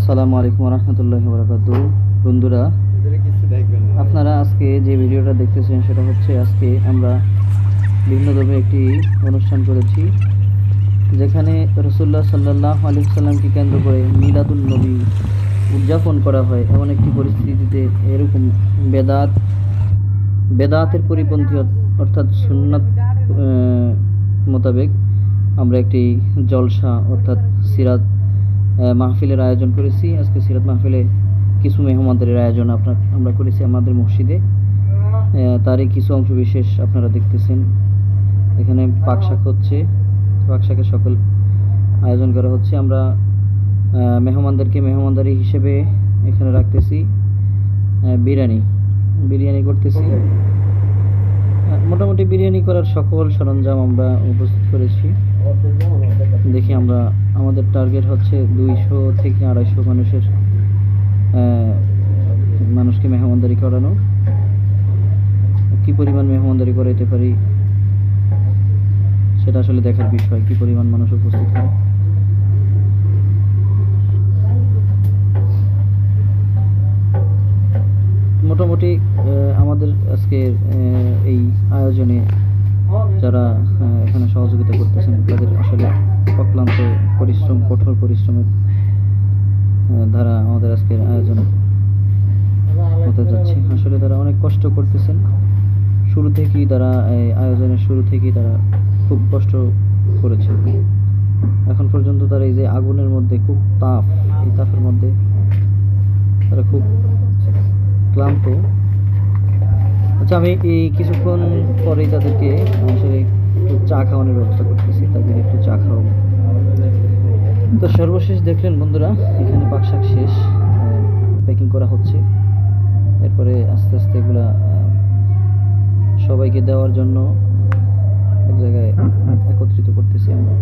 আসসালামু আলাইকুম রহমতুল্লাহ বরকাত বন্ধুরা, আপনারা আজকে যে ভিডিওটা দেখতেছেন সেটা হচ্ছে আজকে আমরা বিভিন্ন ধর্মে একটি অনুষ্ঠান করেছি, যেখানে রসুল্লাহ সাল্লাহ আলী সাল্লামকে কেন্দ্র করে মিলাদুল নবী উদযাপন করা হয় এমন একটি পরিস্থিতিতে এরকম বেদাত, বেদাতের পরিপন্থী অর্থাৎ সুন্নাত মোতাবেক আমরা একটি জলসা অর্থাৎ সিরাত মাহফিলের আয়োজন করেছি। আজকে সিরাত মাহফিলে কিছু মেহমানদের আয়োজন আপনার, আমরা করেছি আমাদের মসজিদে। তারই কিছু অংশ বিশেষ আপনারা দেখতেছেন। এখানে পাকশাক হচ্ছে। পাকশাকের সকল আয়োজন করা হচ্ছে। আমরা মেহমানদেরকে মেহমানদারি হিসেবে এখানে রাখতেছি। বিরিয়ানি বিরিয়ানি করতেছি। মোটামুটি বিরিয়ানি করার সকল সরঞ্জাম আমরা উপস্থিত করেছি। দেখি আমরা, আমাদের টার্গেট হচ্ছে দুইশো থেকে আড়াইশো মানুষের মানুষকে মেহমানদারি করানো। কি পরিমাণ মেহমানদারি করাইতে পারি, সেটা আসলে দেখার বিষয়, কি পরিমাণ মানুষ উপস্থিত হয়। মোটামুটি আমাদের আজকে এই আয়োজনে যারা এখানে সহযোগিতা করতেছেন, তাদের আসলে অক্লান্ত পরিশ্রম, কঠোর পরিশ্রমের দ্বারা আমাদের আজকের আয়োজন হতে যাচ্ছে। আসলে তারা অনেক কষ্ট করতেছেন। শুরু থেকেই তারা এই আয়োজনের শুরু থেকেই তারা খুব কষ্ট করেছে এখন পর্যন্ত তারা এই যে আগুনের মধ্যে খুব তাপ, এই তাপের মধ্যে তারা খুব ক্লান্ত। আচ্ছা আমি এই কিছুক্ষণ পরেই তাদেরকে আসলে একটু চা খাওয়ানোর ব্যবস্থা করতেছি। তাদের একটু চা খাওয়াবো। তো সর্বশেষ দেখলেন বন্ধুরা, এখানে পাক শাক শেষ প্যাকিং করা হচ্ছে। এরপরে আস্তে আস্তে এগুলা সবাইকে দেওয়ার জন্য এক জায়গায় একত্রিত করতেছি আমরা।